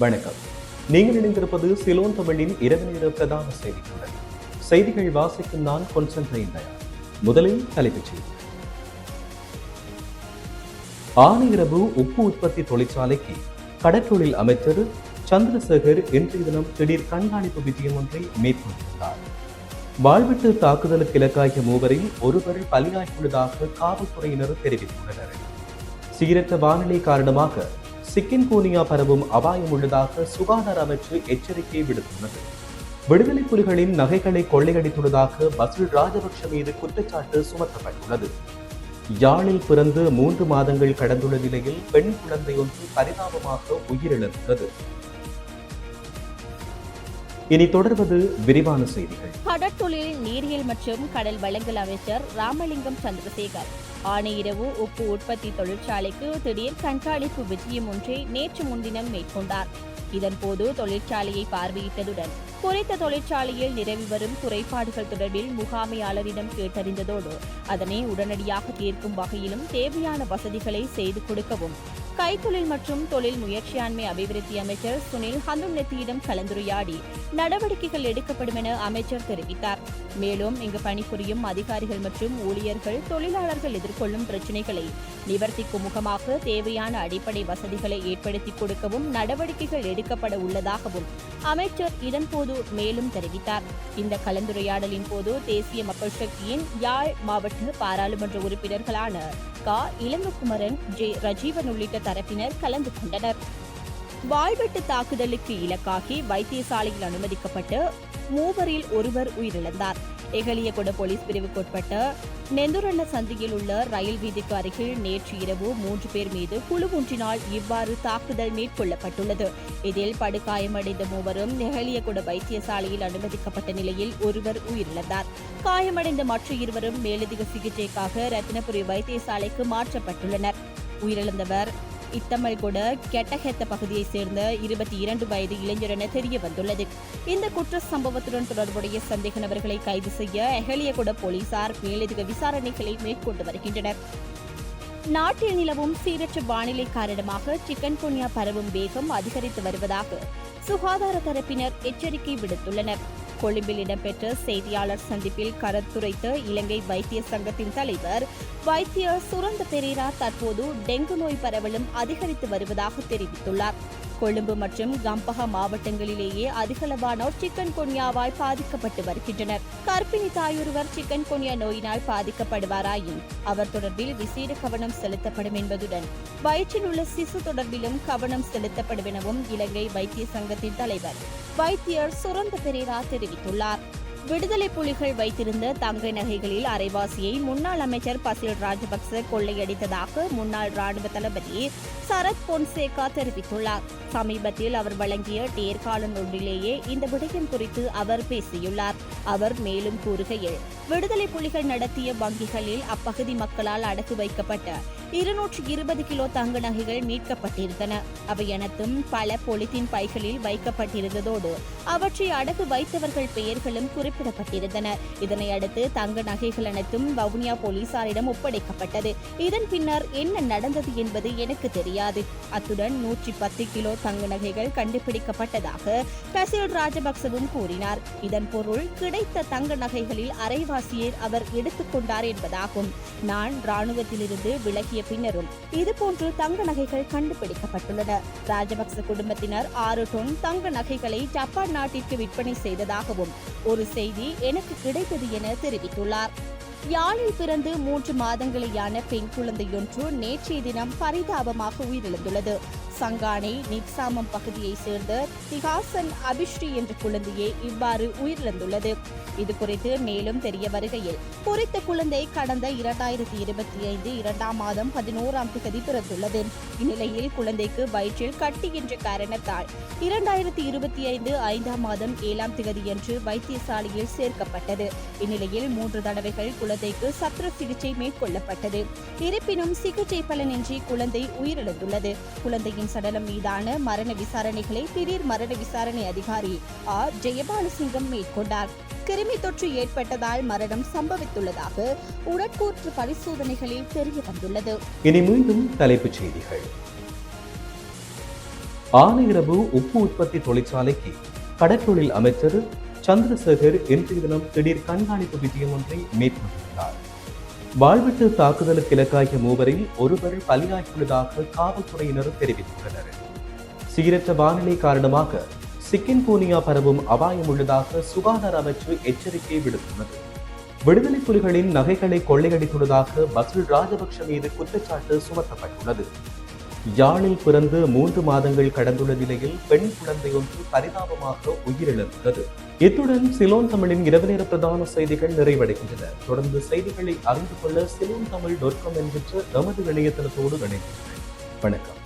வணக்கம். நீங்கள் இணைந்திருப்பது சிலோன் தமிழின் இரவு நேர பிரதான செய்திகள் செய்திகள் வாசிக்கும் நான் கொன்சன்ட்ரைன் தயார். முதலில் தலைப்புச் செய்திகள் ஆனையிரவு உப்பு உற்பத்தி தொழிற்சாலைக்கு கடற்றொழில் அமைச்சர் சந்திரசேகர் இன்றைய தினம் திடீர் கண்காணிப்பு விஜயம் ஒன்றை மேற்கொண்டிருந்தார். வாழ்விட்டு தாக்குதலுக்கு இலக்காகிய மூவரில் ஒருவர் பலியாகியுள்ளதாக காவல்துறையினர் தெரிவித்துள்ளனர். சீரற்ற வானிலை காரணமாக சிக்கின் கூனியா பரவும் அபாயம் உள்ளதாக சுகாதார அமைச்சு எச்சரிக்கை விடுத்துள்ளது. விடுதலை புலிகளின் நகைகளை கொள்ளையடித்துள்ளதாக பசுல் ராஜபக்ஷ மீது குற்றச்சாட்டு சுமத்தப்பட்டுள்ளது. யாழில் பிறந்து மூன்று மாதங்கள் கடந்துள்ள நிலையில் பெண் குழந்தை ஒன்று பரிதாபமாக உயிரிழந்துள்ளது. இனி தொடர்வது விரிவான செய்திகள். கடற்தொழில் நீரியல் மற்றும் கடல் வளங்கள் அமைச்சர் ராமலிங்கம் சந்திரசேகர். ஆணையிரவு உப்பு உற்பத்தி தொழிற்சாலைக்கு திடீர் கண்காணிப்பு விஜயம் ஒன்றை நேற்று முன்தினம் மேற்கொண்டார். இதன்போது தொழிற்சாலையை பார்வையிட்டதுடன் குறித்த தொழிற்சாலையில் நிரவி வரும் குறைபாடுகள் தொடர்பில் முகாமையாளரிடம் கேட்டறிந்ததோடு அதனை உடனடியாக தீர்க்கும் வகையிலும் தேவையான வசதிகளை செய்து கொடுக்கவும் கைத்தொழில் மற்றும் தொழில் முயற்சியாண்மை அபிவிருத்தி அமைச்சர் சுனில் ஹந்துன்னெத்தியிடம் கலந்துரையாடி நடவடிக்கைகள் எடுக்கப்படும் என அமைச்சர் தெரிவித்தார். மேலும் இங்கு பணிபுரியும் அதிகாரிகள் மற்றும் ஊழியர்கள் தொழிலாளர்கள் எதிர்கொள்ளும் பிரச்சினைகளை நிவர்த்திக்கும் முகமாக தேவையான அடிப்படை வசதிகளை ஏற்படுத்தி கொடுக்கவும் நடவடிக்கைகள் எடுக்கப்பட உள்ளதாகவும் அமைச்சர் இதன்போது மேலும் தெரிவித்தார். இந்த கலந்துரையாடலின் போது தேசிய மக்கள் சக்தியின் யாழ் மாவட்ட பாராளுமன்ற உறுப்பினர்களான கா இளங்ககுமரன் ஜே ரஜீவன் உள்ளிட்ட தரப்பினர் கலந்து கொண்டனர். வாய்வெட்டு தாக்குதலுக்கு இலக்காகி வைத்தியசாலையில் அனுமதிக்கப்பட்டு மூவரில் ஒருவர் உயிரிழந்தார். எகலியகுட போலீஸ் பிரிவுக்குட்பட்ட நெந்துரண்ண சந்தியில் உள்ள ரயில் வீதிக்கு அருகில் நேற்று இரவு மூன்று பேர் மீது குழு ஒன்றினால் இவ்வாறு தாக்குதல் மேற்கொள்ளப்பட்டுள்ளது. இதில் படுகாயமடைந்த மூவரும் நெகலியகுட வைத்தியசாலையில் அனுமதிக்கப்பட்ட நிலையில் ஒருவர் உயிரிழந்தார். காயமடைந்த மற்ற இருவரும் மேலதிக சிகிச்சைக்காக ரத்தினபுரி வைத்தியசாலைக்கு மாற்றப்பட்டுள்ளனர். உயிரிழந்தவர் இத்தமல்கொட கெட்டஹெத்த பகுதியைச் சேர்ந்த இருபத்தி இரண்டு வயது இளைஞர் என தெரிய வந்துள்ளது இந்த குற்ற சம்பவத்துடன் தொடர்புடைய சந்தேக நபர்களை கைது செய்ய எஹலியகுட போலீசார் மேலதிக விசாரணைகளை மேற்கொண்டு வருகின்றனர். நாட்டில் நிலவும் சீரற்ற வானிலை காரணமாக சிக்கன் குன்யா பரவும் வேகம் அதிகரித்து வருவதாக சுகாதார தரப்பினர் எச்சரிக்கை விடுத்துள்ளனர். கொழும்பில் இடம்பெற்ற செய்தியாளர் சந்திப்பில் கருத்துரைத்த இலங்கை வைத்திய சங்கத்தின் தலைவர் வைத்தியர் சுரந்த பெரீரா தற்போது டெங்கு நோய் பரவலும் அதிகரித்து வருவதாக தெரிவித்துள்ளார். கொழும்பு மற்றும் கம்பஹா மாவட்டங்களிலேயே அதிகளவானோர் சிக்கன் கொன்யாவால் பாதிக்கப்பட்டு வருகின்றனர். கர்ப்பிணி தாயொருவர் சிக்கன் கொன்யா நோயினால் பாதிக்கப்படுவாராயின் அவர் தொடர்பில் விசேட கவனம் செலுத்தப்படும் என்பதுடன் வயிற்றில் உள்ள சிசு தொடர்பிலும் கவனம் செலுத்தப்படும் எனவும் இலங்கை வைத்திய சங்கத்தின் தலைவர் வைத்தியர் சுரந்த பெரேரா தெரிவித்துள்ளார். விடுதலை புலிகள் வைத்திருந்த தங்க நகைகளில் அரைவாசியை முன்னாள் அமைச்சர் பசில் ராஜபக்ச கொள்ளையடித்ததாக முன்னாள் ராணுவ தளபதி சரத் பொன்சேகா தெரிவித்துள்ளார். சமீபத்தில் அவர் வழங்கிய நேர்காணல் ஒன்றிலேயே இந்த விடயம் குறித்து அவர் பேசியுள்ளார். அவர் மேலும் கூறுகையில் விடுதலை புலிகள் நடத்திய வங்கிகளில் அப்பகுதி மக்களால் அடக்கு வைக்கப்பட்ட இருநூற்று இருபது கிலோ தங்க நகைகள் மீட்கப்பட்டிருந்தன. அவை அனைத்தும் பல பொலித்தீன் பைகளில் வைக்கப்பட்டிருந்ததோடு அவற்றை அடகு வைத்தவர்கள் பெயர்களும் குறிப்பிடப்பட்டிருந்தன. இதனை அடுத்து தங்க நகைகள் அனைத்தும் வவுனியா போலீசாரிடம் ஒப்படைக்கப்பட்டது. இதன் பின்னர் என்ன நடந்தது என்பது எனக்கு தெரியாது. அத்துடன் நூற்றி பத்து கிலோ தங்க நகைகள் கண்டுபிடிக்கப்பட்டதாக கசில் ராஜபக்சவும் கூறினார். இதன் பொருள் கிடைத்த தங்க நகைகளில் அரைவாசியை அவர் எடுத்துக்கொண்டார் என்பதாகும். நான் ராணுவத்திலிருந்து விலகிய பின்னரும் இதுபோன்று தங்க நகைகள் கண்டுபிடிக்கப்பட்டுள்ளன. ராஜபக்ச குடும்பத்தினர் ஆறு டொன் தங்க நகைகளை ஜப்பான் நாட்டிற்கு விற்பனை செய்ததாகவும் ஒரு செய்தி எனக்கு கிடைத்தது என தெரிவித்துள்ளார். யாழில் பிறந்து மூன்று மாதங்களேயான பெண் குழந்தையொன்று நேற்றைய தினம் பரிதாபமாக உயிரிழந்துள்ளது. சங்கானை நிப்சாமம் பகுதியை சேர்ந்த திகாசன் அபிஸ்ரீ என்ற குழந்தையே இவ்வாறு உயிரிழந்துள்ளது. இது குறித்து மேலும் தெரிய வருகையில் குறித்த குழந்தை கடந்த இரண்டாயிரத்தி இருபத்தி ஐந்து இரண்டாம் மாதம் பதினோராம் தேதி பிறந்துள்ளது. இந்நிலையில் குழந்தைக்கு வயிற்றில் கட்டி என்ற காரணத்தால் இரண்டாயிரத்தி இருபத்தி ஐந்து ஐந்தாம் மாதம் ஏழாம் தேதியன்று வைத்தியசாலையில் சேர்க்கப்பட்டது. இந்நிலையில் மூன்று தடவைகள் குழந்தைக்கு சத்திர சிகிச்சை மேற்கொள்ளப்பட்டது. இருப்பினும் சிகிச்சை பலனின்றி குழந்தை உயிரிழந்துள்ளது. குழந்தையின் சடலம் மீதான மரண விசாரணைகளை திடீர் மரண விசாரணை அதிகாரி ஆர் ஜெயபாலசிங்கம் மேற்கொண்டார். கிருமி தொற்று ஏற்பட்டதால் மரணம் சம்பவித்துள்ளதாக உடற்கூற்று பரிசோதனைகளில் தெரிய வந்துள்ளது இனி மீண்டும் தலைப்புச் செய்திகள். ஆனையிரவு உப்பு உற்பத்தி தொழிற்சாலைக்கு கடற்றொழில் அமைச்சர் சந்திரசேகர் இன்றைய தினம் திடீர் கண்காணிப்பு விஜயம் ஒன்றை மேற்கொண்டுள்ளார். வாழ்வெட்டு தாக்குதலுக்கு இலக்காகிய மூவரில் ஒருவர் பலியாகியுள்ளதாக காவல்துறையினர் தெரிவித்துள்ளனர். சீரற்ற வானிலை காரணமாக சிக்கின் பூனியா பரவும் அபாயம் உள்ளதாக சுகாதார அமைச்சு எச்சரிக்கை விடுத்துள்ளது. விடுதலை புலிகளின் நகைகளை கொள்ளையடித்துள்ளதாக பசுல் ராஜபக்ஷ மீது குற்றச்சாட்டு சுமத்தப்பட்டுள்ளது. யாழில் பிறந்து மூன்று மாதங்கள் கடந்துள்ள நிலையில் பெண் குழந்தை ஒன்று பரிதாபமாக உயிரிழந்தது. இத்துடன் சிலோன் தமிழின் இரவு நேர பிரதான செய்திகள் நிறைவடைகின்றன. தொடர்ந்து செய்திகளை அறிந்து கொள்ள சிலோன் தமிழ் டாட் காம் என்கின்ற நமது இணையதளத்தோடு இணைந்தீர்கள் வணக்கம்.